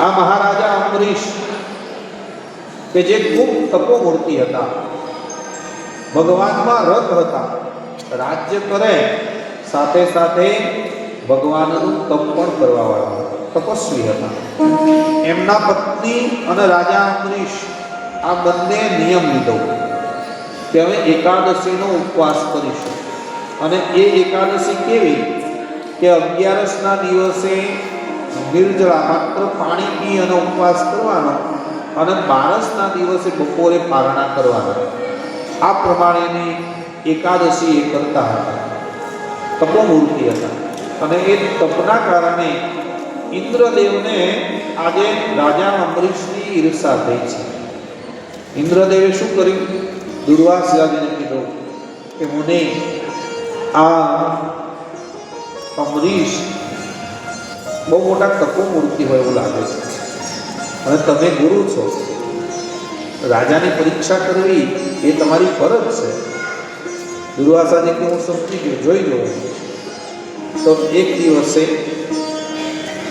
આ મહારાજા અમરીશ કે જે ખૂબ તપોમૂર્તિ હતા, ભગવાનમાં રત હતા, રાજ્ય કરે, સાથે સાથે ભગવાનનું તપ પણ કરવાવાળા તપસ્વી હતા. એમના પત્ની અને રાજા અમરીશ આ બંને નિયમ લીધો, કે અમે એકાદશીનો ઉપવાસ કરીશું. અને એ એકાદશી કેવી? કે અગિયારસના દિવસે નિર્જળા માત્ર પાણી પી અને ઉપવાસ કરવાનો અને બારસના દિવસે બપોરે પારણા કરવાના. આ પ્રમાણેની એકાદશી એ કરતા હતા. તપોમૂર્તિ હતા. અને એ તપના કારણે ઇન્દ્રદેવને આજે રાજા અમરીશની ઈર્ષા થઈ છે. ઇન્દ્રદેવે શું કર્યું? દુર્વાસ રાજાને કીધું કે મને, આ અમરીશ બહુ મોટા તકો મૂર્તિ હોય એવું લાગે છે. અને તમે ગુરુ છો. રાજાની પરીક્ષા કરવી એ તમારી ફરજ છે. દુર્વાસાજી કે હું સમજી ગયો, જોઈ લો તો એક દિવસે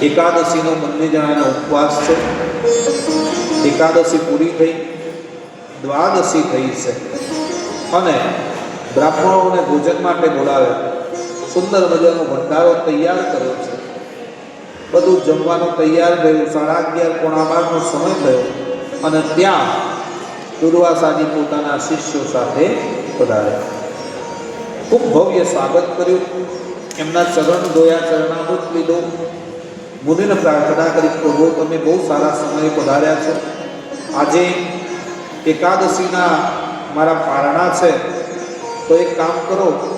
એકાદશીનો બંને જણાનો ઉપવાસ છે. એકાદશી પૂરી થઈ, દ્વાદશી થઈ છે. અને બ્રાહ્મણોને ભોજન માટે બોલાવે. સુંદર મજાનો ભંડારો તૈયાર કર્યો છે. બધું જમવાનું તૈયાર થયું સાડા અગિયાર પોણા બારનો સમય થયો અને ત્યાં દુર્વાસાજી પોતાના શિષ્યો સાથે પધાર્યા. ખૂબ ભવ્ય સ્વાગત કર્યું. એમના ચરણ ધોયા ચરણામૃત લીધો. મુનિને પ્રાર્થના કરી, પ્રભુ, તમે બહુ સારા સમયે પધાર્યા છો. આજે એકાદશીના મારા પારણા છે. તો એક કામ કરો.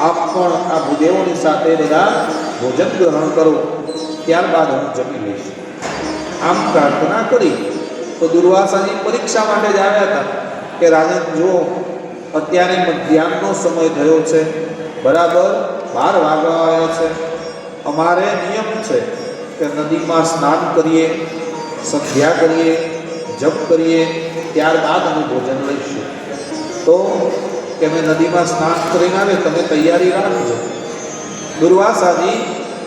આપ પણ આ ભૂદેવોની સાથે બધા ભોજન ગ્રહણ કરો. ત્યારબાદ હું જમી લઈશ. આમ પ્રાર્થના કરી તો દુર્વાસાની પરીક્ષા માટે જ આવ્યા હતા કે રાજન જુઓ અત્યારે મધ્યાહનનો સમય થયો છે, બરાબર બાર વાગવા આવ્યા છે. અમારે નિયમ છે કે નદીમાં સ્નાન કરીએ, સંધ્યા કરીએ, જપ કરીએ, ત્યારબાદ અમે ભોજન લઈશું. તો કે અમે નદીમાં સ્નાન કરીને આવે, તમે તૈયારી રાખજો. દુર્વાસાજી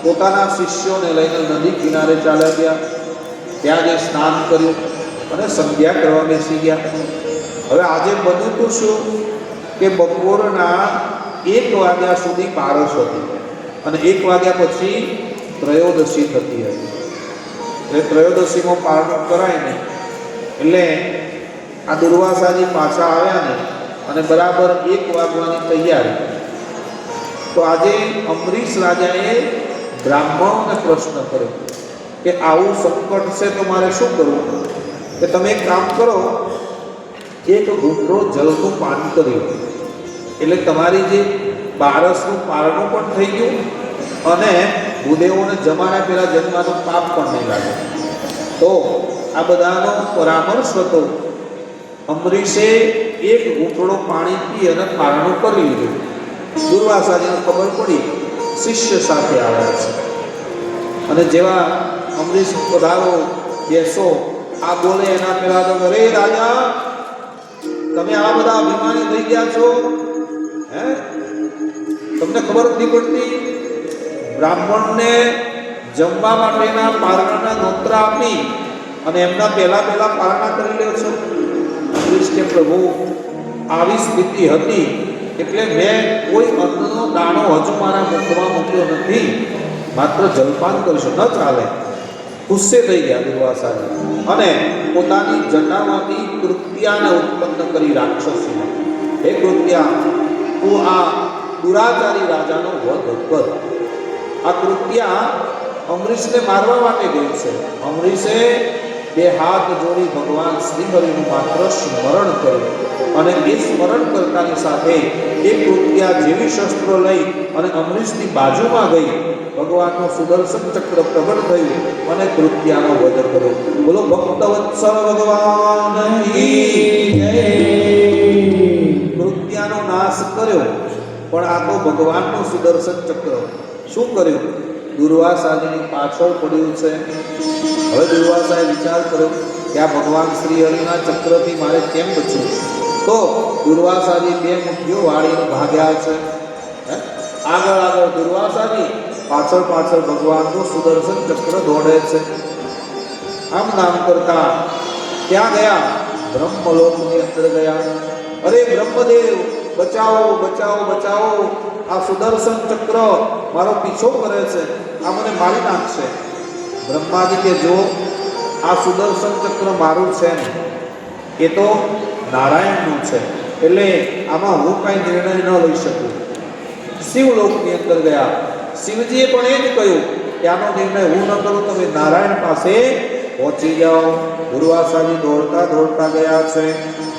પોતાના શિષ્યોને લઈને નદી કિનારે ચાલ્યા ગયા. ત્યાં જે સ્નાન કર્યું અને સંધ્યા કરવા બેસી ગયા. હવે આજે બન્યું તો શું? કે બપોરના એક વાગ્યા સુધી પારસ હતી અને એક વાગ્યા પછી ત્રયોદશી થતી હતી. એટલે ત્રયોદશીમાં પારણ કરાય નહીં. એટલે આ દુર્વાસાજી પાછા આવ્યા ને અને બરાબર એક વાગવાની તૈયારી. તો આજે અમરીશ રાજાએ બ્રાહ્મણોને પ્રશ્ન કર્યો કે આવું સંકટ છે તો મારે શું કરવું? કે તમે એક કામ કરો, એક ઘૂંટડો જલનું પાન કર્યું એટલે તમારી જે બારસનું પારણું પણ થઈ ગયું અને ભૂદેવોને જમાના પહેલાં જન્માનું પાપ પણ નહીં લાગે. તો આ બધાનો પરામર્શ હતો. અમરીશે એક ઘૂંટડો પાણી પી અને પારણું કરી લીધું. દુર્વાસાજીને ખબર પડી શિષ્ય સાથે આવ્યા છે. અને જેવા અમરીશ પધારો, બેસો, આ બોલે એના પહેલા તો અરે રાજા, તમે આ બધા અભિમાની થઈ ગયા છો? હે? તમને ખબર નથી પડતી? બ્રાહ્મણને જમવા માટેના પારણાના નોતરા આપી અને એમના પહેલા પહેલા પારણા કરી લ્યો છો. અમરીશ કે પ્રભુ, આવી સ્થિતિ હતી. એટલે મેં કોઈ અન્નનો દાણો હજુ મારા મુખમાં મૂક્યો નથી. માત્ર જલપાન કરીશું. ન ચાલે. ગુસ્સે થઈ ગયા દુર્વાસાજી અને પોતાની જટામાંથી કૃત્યાને ઉત્પન્ન કરી રાક્ષસીને. હે કૃત્યા, તું આ દુરાચારી રાજાનો વધ કર. આ કૃત્યા અમરીશને મારવા માટે ગયું છે. અમરીશે બે હાથ જોડી ભગવાન શ્રી હરિનું માત્ર સ્મરણ કર્યું અને એ સ્મરણ કરતાની સાથે એ કૃત્યા જેવી શસ્ત્રો લઈ અને અમરીશની બાજુમાં ગઈ. ભગવાનનું સુદર્શન ચક્ર પ્રગટ થયું અને કૃત્યાનો વધ કર્યો. બોલો, ભક્તવત્સલ ભગવાન કૃત્યાનો નાશ કર્યો, પણ આ તો ભગવાનનું સુદર્શન ચક્ર. શું કર્યું? દુર્વાસાજીની પાછળ પડ્યું છે. હવે દુર્વાસાએ વિચાર કર્યો કે આ ભગવાન શ્રી હરિના ચક્રથી મારે કેમ બચવું? તો દુર્વાસાજી બે મુઠ્ઠીઓ વાળીને ભાગ્યા છે? આગળ આગળ દુર્વાસાજી પાછળ પાછળ ભગવાનનું સુદર્શન ચક્ર દોડે છે. આમ નામ કરતા ત્યાં ગયા બ્રહ્મલોકની અંદર ગયા. અરે બ્રહ્મદેવ, બચાવો બચાવો બચાવો. આ સુદર્શન ચક્ર મારો પીછો કરે છે. આ મને મારી નાખશે. બ્રહ્માજી કે જો આ સુદર્શન ચક્ર મારું છે ને, એ તો નારાયણનું છે. એટલે આમાં હું કાંઈ નિર્ણય ન લઈ શકું. શિવલોકની અંદર ગયા. શિવજીએ પણ એ જ કહ્યું કે આનો નિર્ણય હું ન કરું, તમે નારાયણ પાસે પહોંચી જાઓ. ગુરુવાસાજી દોડતા દોડતા ગયા છે.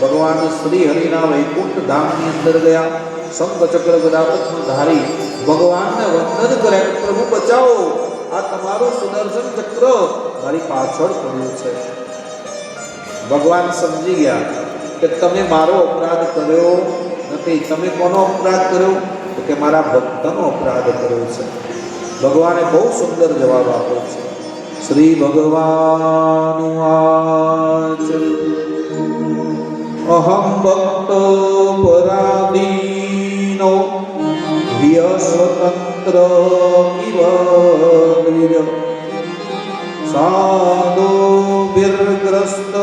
ભગવાન શ્રી હરિના વૈકુંઠ ધામની અંદર ગયા. શંખ ચક્ર ગદાપત્મ ધારી, ભગવાનને વંદન કર્યા પ્રભુ, બચાવો. આ તમારું સુદર્શન ચક્ર મારી પાછળ પડ્યું છે. ભગવાન સમજી ગયા કે તમે મારો અપરાધ કર્યો નથી. તમે કોનો અપરાધ કર્યો? તો કે મારા ભક્તનો અપરાધ કર્યો છે. ભગવાને બહુ સુંદર જવાબ આપ્યો છે. શ્રી ભગવાન અહમ ભક્ત પરાધીનો સ્વતંત્ર ઇવ દ્વિજ સાધો વિર્ગ્રસ્ત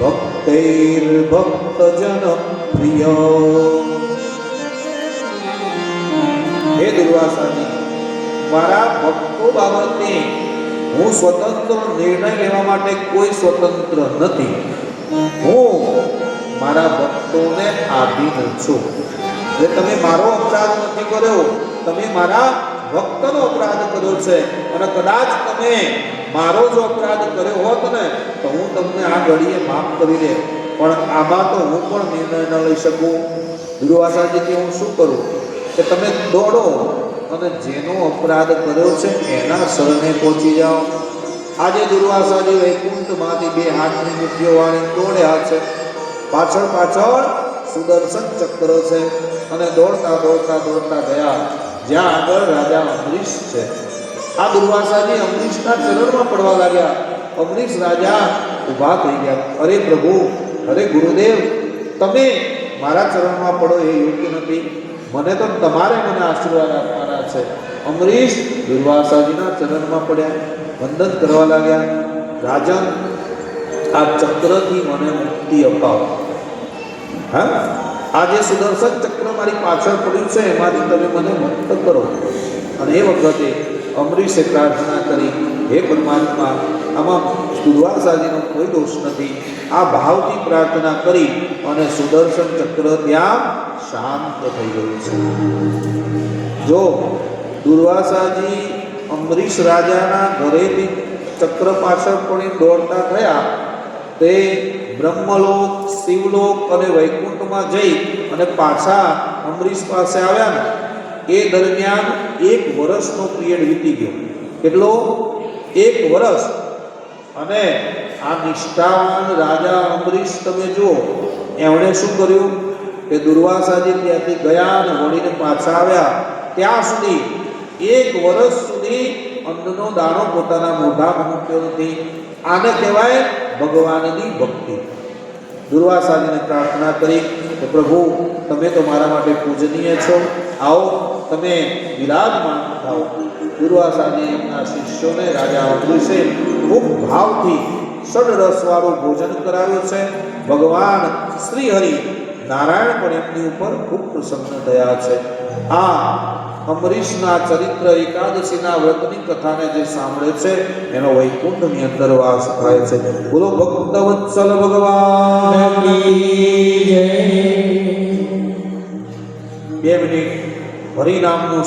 ભક્તૈર્ભક્તજન પ્રિય હે દુર્વાસાજી મારા ભક્તો બાબતે હું સ્વતંત્ર નિર્ણય લેવા માટે કોઈ સ્વતંત્ર નથી. હું મારા ભક્તોને આધીન છું. એટલે તમે મારો અપરાધ નથી કર્યો. તમે મારા ભક્તનો અપરાધ કર્યો છે. અને કદાચ તમે મારો જો અપરાધ કર્યો હોત ને, તો હું તમને આ ઘડીએ માફ કરી દે. પણ આમાં તો હું પણ નિર્ણય ન લઈ શકું. દુર્વાસાજીથી હું શું કરું? કે તમે દોડો અને જેનો અપરાધ કર્યો છે એના સરને પહોંચી જાઓ. આજે દુર્વાસાજી વૈકુંઠમાંથી બે હાથની મુઠ્ઠીઓ વાળી દોડ્યા છે. પાછળ પાછળ સુદર્શન ચક્ર છે અને દોડતા દોડતા દોડતા ગયા, જ્યાં આગળ રાજા અમરીશ છે. આ દુર્વાસાજી અમરીશના ચરણમાં પડવા લાગ્યા. અમરીશ રાજા ઊભા થઈ ગયા. અરે પ્રભુ, અરે ગુરુદેવ, તમે મારા ચરણમાં પડો એ યોગ્ય નથી. મને તો તમારે મને આશીર્વાદ આપવાના છે. અમરીશ દુર્વાસાજીના ચરણમાં પડ્યા, વંદન કરવા લાગ્યા. રાજન, આ ચક્રથી મને મુક્તિ અપાવો. હા? આ જે સુદર્શન ચક્ર મારી પાછળ પડ્યું છે, એમાંથી તમે મને મુક્ત કરો. અને એ વખતે અમરીશે પ્રાર્થના કરી, હે પરમાત્મા, આમાં દુર્વાસાજીનો કોઈ દોષ નથી. આ ભાવથી પ્રાર્થના કરી અને સુદર્શન ચક્ર ત્યાં શાંત થઈ ગયું છે. જો દુર્વાસાજી અમરીશ રાજાના ઘરેથી ચક્ર પાછળ પણ દોડતા થયા તે બ્રહ્મલોક, શિવલોક અને વૈકુંઠમાં જઈ અને પાછા અમરીશ પાસે આવ્યા ને, એ દરમિયાન એક વર્ષનો પિરિયડ વીતી ગયો. કેટલો? એક વર્ષ અને આ નિષ્ઠાવાન રાજા અમરીશ તમે જુઓ એમણે શું કર્યું? કે દુર્વાસાજી ત્યાંથી ગયા અને વળીને પાછા આવ્યા. ત્યાં સુધી, એક વર્ષ સુધી અન્નનો દાણો પોતાના મોઢામાં મૂક્યો નથી. આને કહેવાય ભગવાનની ભક્તિ. દુર્વાસાદીને પ્રાર્થના કરી કે પ્રભુ, તમે તો મારા માટે પૂજનીય છો. આવો, તમે વિરાજમાન થાઓ. દુર્વાસાજી એમના શિષ્યોને રાજા અમરીશે ખૂબ ભાવથી ષડરસવાળું ભોજન કરાવ્યું છે. ભગવાન શ્રી હરિ નારાયણ પણ એમની ઉપર ખૂબ પ્રસન્ન થયા છે. આ અમરીશના ચરિત્ર એકાદશીના વ્રતની કથાને જે સાંભળે છે, એનો વૈકુંઠની અંદર વાસ થાય છે. બોલો, ભક્તવત્સલ ભગવાન બે મિનિટ, હરિનામનું